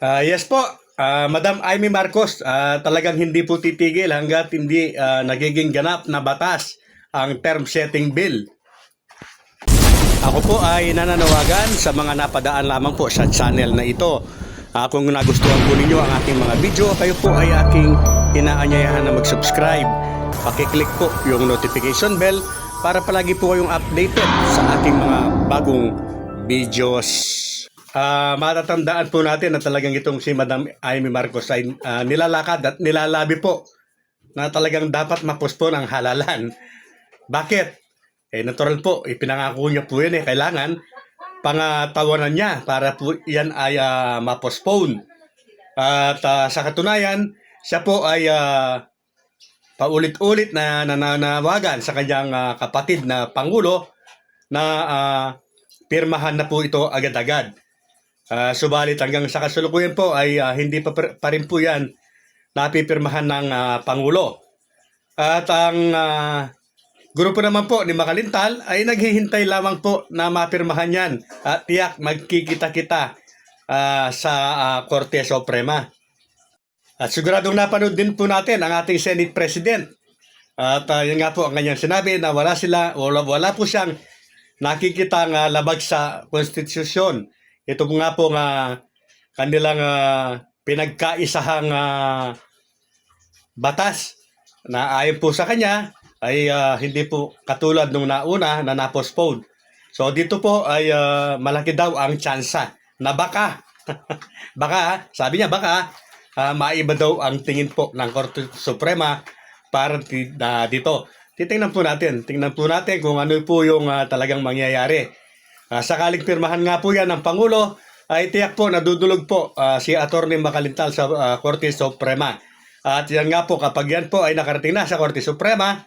Ah, yes po, Ah, Madam Amy Marcos, ah, talagang hindi po titigil hanggat hindi ah, nagiging ganap na batas ang term setting bill. Ako po ay nananawagan sa mga napadaan lamang po sa channel na ito. Ah, kung nagustuhan po ninyo ang aking mga video, kayo po ay aking inaanyayahan na mag-subscribe. Pakiclick po yung notification bell para palagi po kayong updated sa ating mga bagong videos. Ah, matatandaan po natin na talagang itong si Madam Amy Marcos ay ah, nilalakad at nilalabi po na talagang dapat mapospon ang halalan. Bakit? Eh, natural po, ipinangako niya po yun eh. Kailangan pangatawanan niya para po yan ay ah, mapostpone. At ah, sa katunayan, siya po ay ah, paulit-ulit na nananawagan sa kanyang ah, kapatid na Pangulo na ah, pirmahan na po ito agad-agad. Ah, subalit hanggang sa kasalukuyan po ay ah, hindi pa, pa rin po yan napipirmahan ng ah, Pangulo. At ang ah, grupo naman po ni Makalintal ay naghihintay lamang po na mapirmahan yan at tiyak magkikita-kita ah, sa ah, Korte Suprema. At siguradong napanood din po natin ang ating Senate President. At ah, yun nga po ang kanyang sinabi na wala sila, wala, wala po siyang nakikita nga labag sa konstitusyon. Ito nga po nga kanilang ah, pinagkaisahang ah, batas na ayon po sa kanya ay ah, hindi po katulad nung nauna na na-postpone. So dito po ay ah, malaki daw ang tsansa na baka, baka, sabi niya baka, ah, maiba daw ang tingin po ng Korte Suprema para na dito. Titingnan po natin, tingnan po natin kung ano po yung ah, talagang mangyayari. Ah, sakaling pirmahan nga po yan ng Pangulo, ay tiyak po nadudulog po ah, si Atty. Makalintal sa ah, Korte Suprema. At yan nga po, kapag yan po ay nakarating na sa Korte Suprema,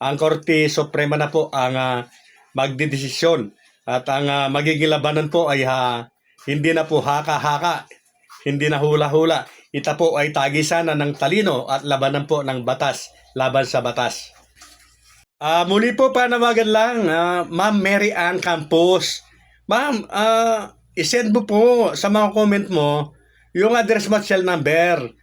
ang Korte Suprema na po ang ah, magdidesisyon. At ang ah, magiging labanan po ay ha, hindi na po haka-haka, hindi na hula-hula. Ito po ay tagisan na ng talino at labanan po ng batas, laban sa batas. Ah, muli po panawagan lang, ah, Ma'am Mary Ann Campos. Ma'am, ah, isend mo po sa mga comment mo yung address mo at cell number.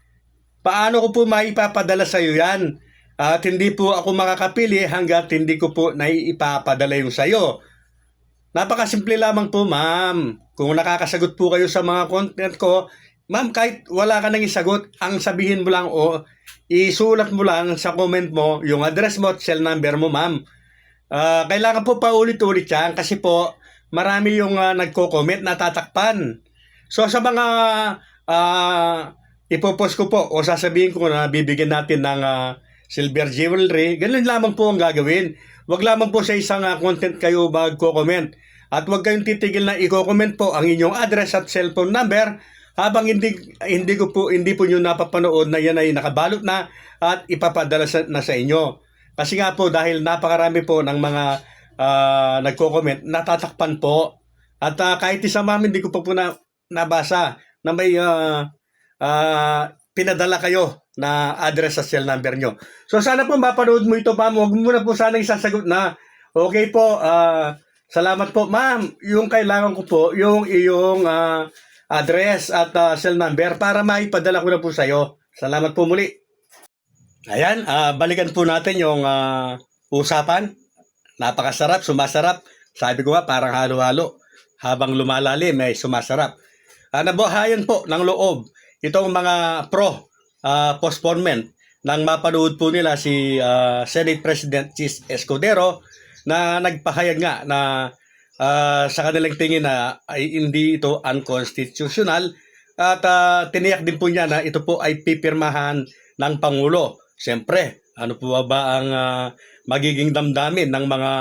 Paano ko po maipapadala sa iyo yan? At hindi po ako makakapili hanggat hindi ko po naiipapadala yung sa iyo. Napakasimple lamang po, ma'am. Kung nakakasagot po kayo sa mga content ko, ma'am, kahit wala ka nang isagot, ang sabihin mo lang o isulat mo lang sa comment mo yung address mo at cell number mo, ma'am. Ah, kailangan po paulit-ulit yan kasi po marami yung ah, nagko-comment na tatakpan. So sa mga ah, ipopost ko po o sasabihin ko na bibigyan natin ng ah, silver jewelry, ganun lamang po ang gagawin. Huwag lamang po sa isang ah, content kayo magko-comment. At huwag kayong titigil na i-comment po ang inyong address at cellphone number habang hindi hindi ko po hindi po niyo napapanood na yan ay nakabalot na at ipapadala sa, na sa inyo. Kasi nga po dahil napakarami po ng mga ah, nagko-comment, natatakpan po. At ah, kahit isa ma'am hindi ko pa po na nabasa na may ah, ah, pinadala kayo na address sa cell number nyo. So sana po mapanood mo ito ma'am. Huwag mo na po sana isasagot na. Okay po. ah, salamat po ma'am. Yung kailangan ko po, yung iyong ah, address at ah, cell number para maipadala ko na po sa iyo. Salamat po muli. Ayan, ah, balikan po natin yung ah, usapan. Napakasarap, sumasarap. Sabi ko nga, parang halo-halo. Habang lumalalim, may sumasarap. Uh, nabuhayan po ng loob itong mga pro ah, postponement nang mapanood po nila si ah, Senate President Chis Escudero na nagpahayag nga na ah, sa kanilang tingin na ay hindi ito unconstitutional at ah, tiniyak din po niya na ito po ay pipirmahan ng Pangulo. Siyempre, ano po ba ang ah, magiging damdamin ng mga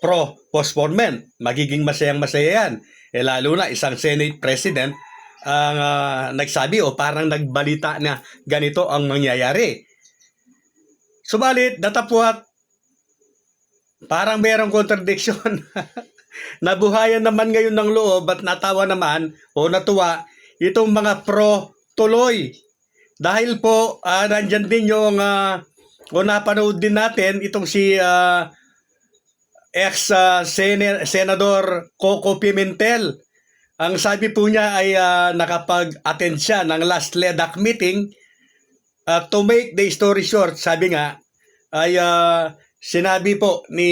pro postponement? Magiging masayang masaya yan. Eh lalo na isang Senate President ang ah, nagsabi o parang nagbalita na ganito ang mangyayari. Subalit, datapwat, parang merong contradiction. Nabuhayan naman ngayon ng loob at natawa naman o natuwa itong mga pro tuloy. Dahil po, ah, nandyan din yung, ah, o napanood din natin itong si ah, ex Sene- Senador Coco Pimentel Ang sabi po niya ay ah, nakapag-attend siya ng last LEDAC meeting. Uh, to make the story short, sabi nga, ay ah, sinabi po ni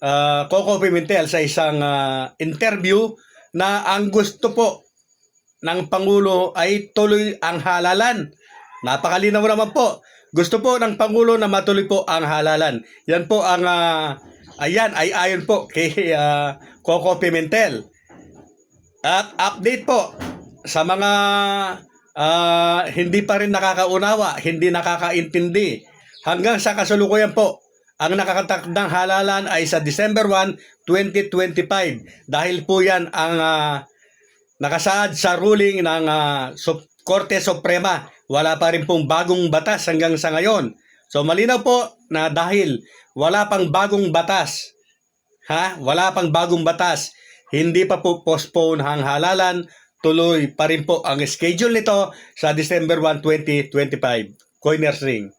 ah, Coco Pimentel sa isang ah, interview na ang gusto po ng Pangulo ay tuloy ang halalan. Napakalinaw naman po. Gusto po ng Pangulo na matuloy po ang halalan. Yan po ang, ah, ayan, ay ayon po kay ah, Coco Pimentel. At update po sa mga ah, hindi pa rin nakakaunawa, hindi nakakaintindi. Hanggang sa kasulukuyan po, ang nakakatakdang halalan ay sa December 1, 2025. Dahil po yan ang ah, nakasaad sa ruling ng Sup- Korte Suprema. Wala pa rin pong bagong batas hanggang sa ngayon. So malinaw po na dahil wala pang bagong batas, ha? Wala pang bagong batas, hindi pa po postpone ang halalan, tuloy pa rin po ang schedule nito sa December 1, 2025. Coiners Ring.